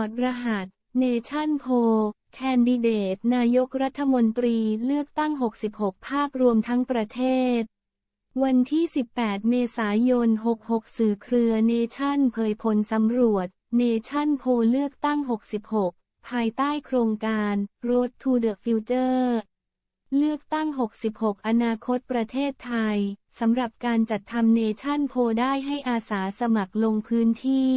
อดรหัส เนชั่นโพแคนดิเดต นายกรัฐมนตรีเลือกตั้ง 66 ภาพรวมทั้งประเทศ วันที่ 18 เมษายน 66 สื่อเครือเนชั่นเผยผลสำรวจ เนชั่นโพเลือกตั้ง 66 ภายใต้โครงการ Road to the Future เลือกตั้ง 66 อนาคตประเทศไทย สำหรับการจัดทำเนชั่นโพได้ให้อาสาสมัครลงพื้นที่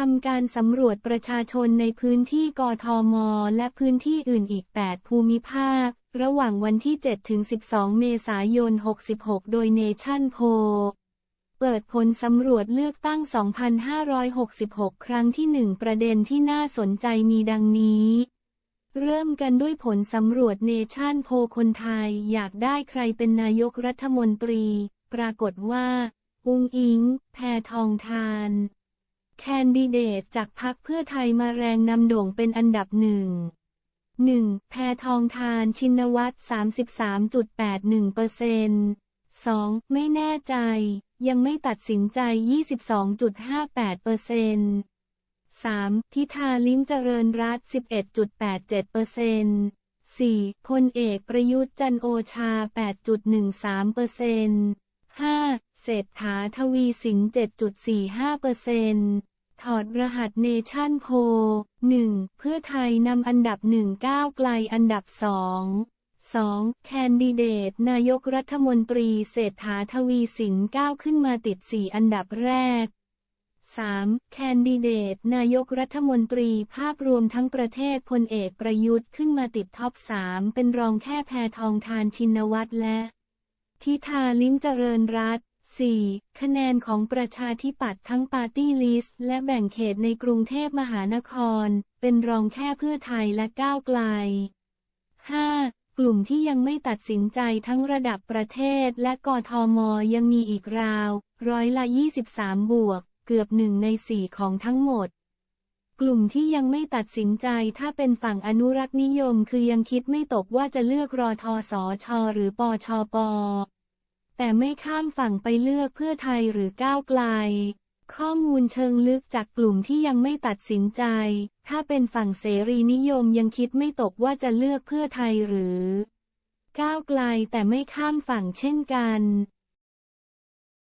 ทำการสำรวจประชาชนในพื้นที่กทม และพื้นที่อื่นอีก 8 ภูมิภาค ระหว่างวันที่ 7 ถึง 12 เมษายน 66 โดยเนชั่นโพเปิดผลสำรวจเลือกตั้ง 2566 ครั้งที่ 1 ประเด็นที่น่าสนใจมีดังนี้ เริ่มกันด้วยผลสำรวจเนชั่นโพคนไทยอยากได้ใครเป็นนายกรัฐมนตรี ปรากฏว่า อุงอิง แพทองทาน แคนดิเดตจากพรรคเพื่อไทยมาแรงนำโด่งเป็นอันดับหนึ่ง 1. แพทองทานชินวัตร33.81% 2. ไม่แน่ใจ ยังไม่ตัดสินใจ 22.58% 3. พิธาลิ้มเจริญรัต11.87% 4. พลเอกประยุทธ์จันโอชา 8.13% 5. เศรษฐาทวีสิน 7.45%ถอดรหัสเนชั่นโพ 1. เพื่อไทยนำอันดับ 1 ก้าวไกลอันดับ 2 2. แคนดิเดต นายกรัฐมนตรีเศรษฐาทวีสินก้าวขึ้นมาติด 4 อันดับแรก 3. แคนดิเดต นายกรัฐมนตรีภาพรวมทั้งประเทศพลเอกประยุทธ์ขึ้นมาติดท็อป 3 เป็นรองแค่แพทองทานชินวัตรและ พิธาลิ้มเจริญรัต 4. คะแนนของประชาธิปัตย์ทั้งปาร์ตี้ลิสต์และแบ่งเขตในกรุงเทพมหานคร เป็นรองแค่เพื่อไทยและก้าวไกล 5. กลุ่มที่ยังไม่ตัดสินใจทั้งระดับประเทศและกทมยังมีอีกราว ร้อยละ 23 บวก เกือบหนึ่งในสี่ของทั้งหมด กลุ่มที่ยังไม่ตัดสินใจถ้าเป็นฝั่งอนุรักษ์นิยมคือยังคิดไม่ตกว่าจะเลือกรอทอสอชอหรือปอชอปอ แต่ไม่ข้ามฝั่งไปเลือกเพื่อไทยหรือก้าวไกล ข้อมูลเชิงลึกจากกลุ่มที่ยังไม่ตัดสินใจ ถ้าเป็นฝั่งเสรีนิยมยังคิดไม่ตกว่าจะเลือกเพื่อไทยหรือ ก้าวไกลแต่ไม่ข้ามฝั่งเช่นกัน